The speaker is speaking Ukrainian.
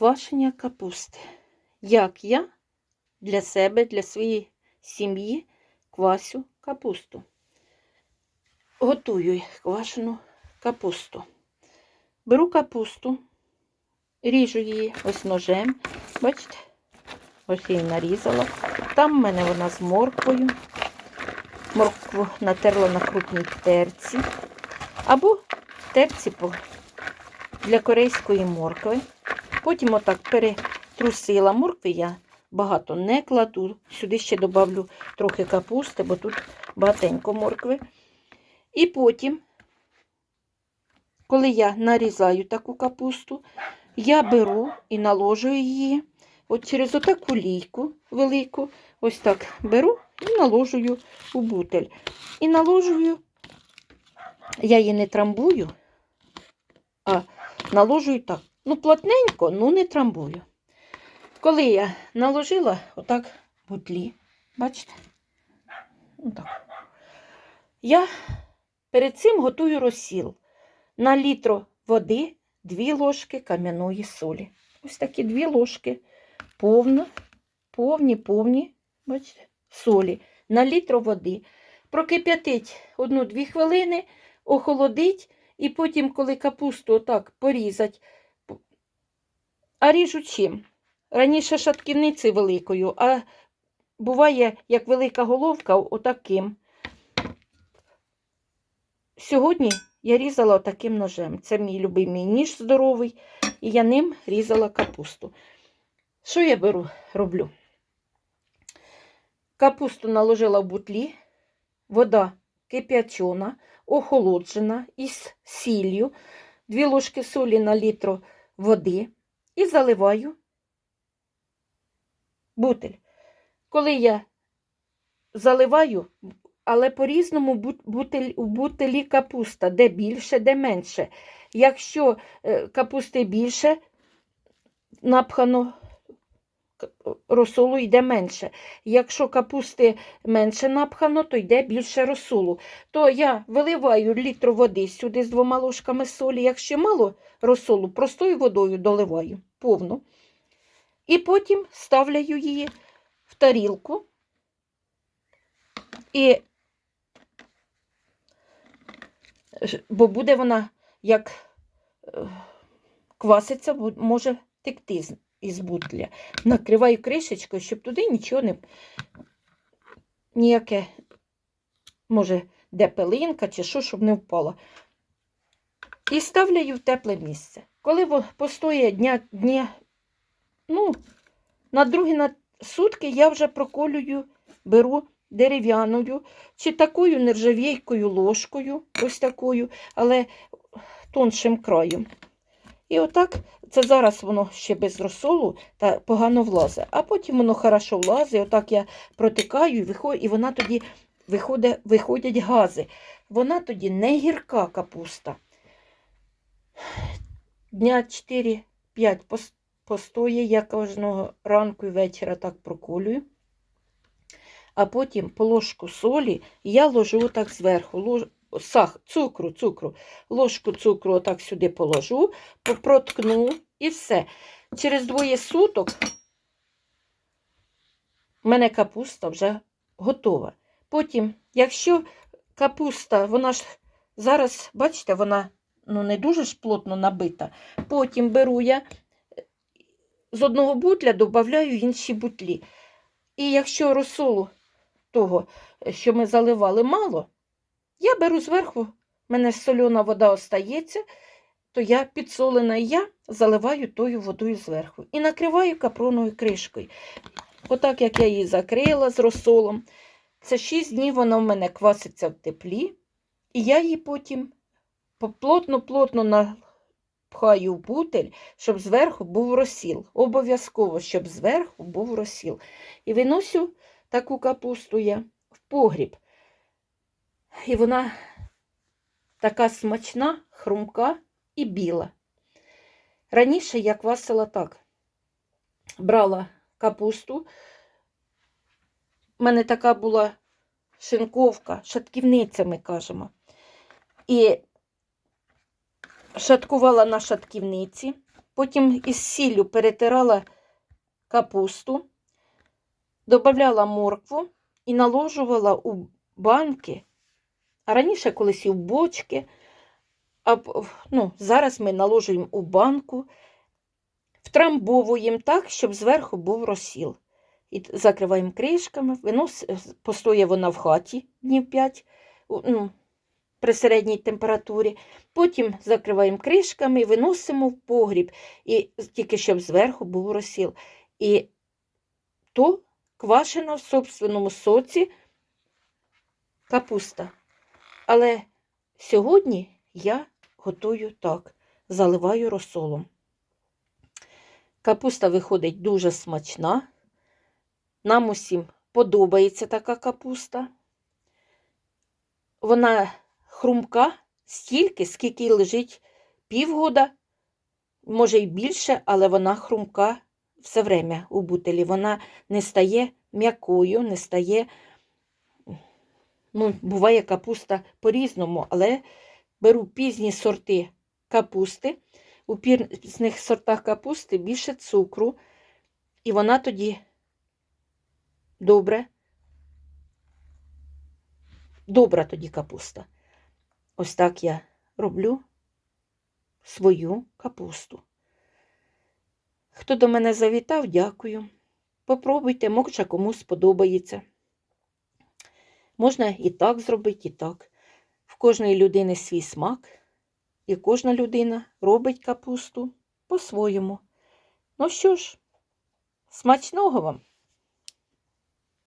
квашення капусти. Як я для себе, для своєї сім'ї квасю капусту. Готую квашену капусту. Беру капусту, ріжу її ось ножем. Бачите? Ось її нарізала. Там в мене вона з морквою. Моркву натерла на крупній терці. Або терці для корейської моркви. Потім отак перетрусила моркви я багато не кладу. Сюди ще додавлю трохи капусти, бо тут багатенько моркви. І потім, коли я нарізаю таку капусту, я беру і наложую її от через отаку лійку велику. Ось так беру і наложую у бутель. І наложую, я її не трамбую, а наложую так. Ну, плотненько, ну не трамбую. Коли я наложила отак бутлі, бачите? Отак. Я перед цим готую розсіл. На літро води 2 ложки кам'яної солі. Ось такі дві ложки повно, повні, повні, бачите, солі. На літр води. Прокип'ятить 1-2 хвилини, охолодить, і потім, коли капусту отак порізать, а ріжу чим? Раніше шатківниці великою, а буває, як велика головка, отаким. Сьогодні я різала отаким ножем. Це мій любимий ніж здоровий, і я ним різала капусту. Що я беру, роблю? Капусту наложила в бутлі, вода кип'ячона, охолоджена із сіллю, 2 ложки солі на літр води і заливаю бутель. Коли я заливаю, але по-різному бут- бутель, у бутелі капуста, де більше, де менше. Якщо е, капусти більше, напхано розсолу йде менше. Якщо капусти менше напхано, то йде більше розсолу. То я виливаю літр води сюди з двома ложками солі. Якщо мало розсолу, простою водою доливаю повну. І потім ставляю її в тарілку. І бо буде вона як е, кваситься, може текти із бутля. Накриваю кришечкою, щоб туди нічого не ніяке, може, де пилинка чи що, щоб не впало. І ставляю в тепле місце. Коли постоє дня, дня ну, на другі на сутки я вже проколюю, беру дерев'яною чи такою нержавійкою ложкою, ось такою, але тоншим краєм. І отак, це зараз воно ще без розсолу та погано влазить. А потім воно хорошо влазить, отак я протикаю, і, вона тоді виходить, виходять гази. Вона тоді не гірка капуста. Дня 4-5 пос- постоє, я кожного ранку і вечора так проколюю. А потім по ложку солі я ложу отак зверху, лож... сах, цукру, цукру, ложку цукру отак сюди положу, по- проткну і все. Через двоє суток в мене капуста вже готова. Потім, якщо капуста, вона ж зараз, бачите, вона ну, не дуже ж плотно набита, потім беру я з одного бутля додаю інші бутлі. І якщо розсолу того, що ми заливали, мало, я беру зверху, в мене сольона вода остається, то я підсолена я заливаю тою водою зверху. І накриваю капроновою кришкою. Отак, як я її закрила з розсолом. Це 6 днів вона в мене кваситься в теплі, і я її потім плотно-плотно напхаю в бутель, щоб зверху був розсіл. Обов'язково, щоб зверху був розсіл. І виносю таку капусту я в погріб. І вона така смачна, хрумка і біла. Раніше я квасила так. Брала капусту. У мене така була шинковка, шатківниця, ми кажемо. І шаткувала на шатківниці, Потім із сіллю перетирала капусту, додавала моркву і наложувала у банки, а раніше колись і в бочки. А ну, зараз ми наложуємо у банку, втрамбовуємо так, щоб зверху був розсіл. І закриваємо кришками, винос... постоє вона в хаті днів 5 ну, при середній температурі. Потім закриваємо кришками і виносимо в погріб, і тільки щоб зверху був розсіл. І то квашена в собственному соці капуста. Але сьогодні я готую так, заливаю розсолом. Капуста виходить дуже смачна. Нам усім подобається така капуста. Вона хрумка стільки, скільки лежить півгода, може й більше, але вона хрумка все время у бутелі. Вона не стає м'якою, не стає. Ну, буває капуста по-різному, але беру пізні сорти капусти. У пізних сортах капусти більше цукру, і вона тоді добре. Добра тоді капуста. Ось так я роблю свою капусту. Хто до мене завітав, дякую. Попробуйте, може комусь сподобається. Можна і так зробити, і так. В кожної людини свій смак, і кожна людина робить капусту по-своєму. Ну що ж, смачного вам!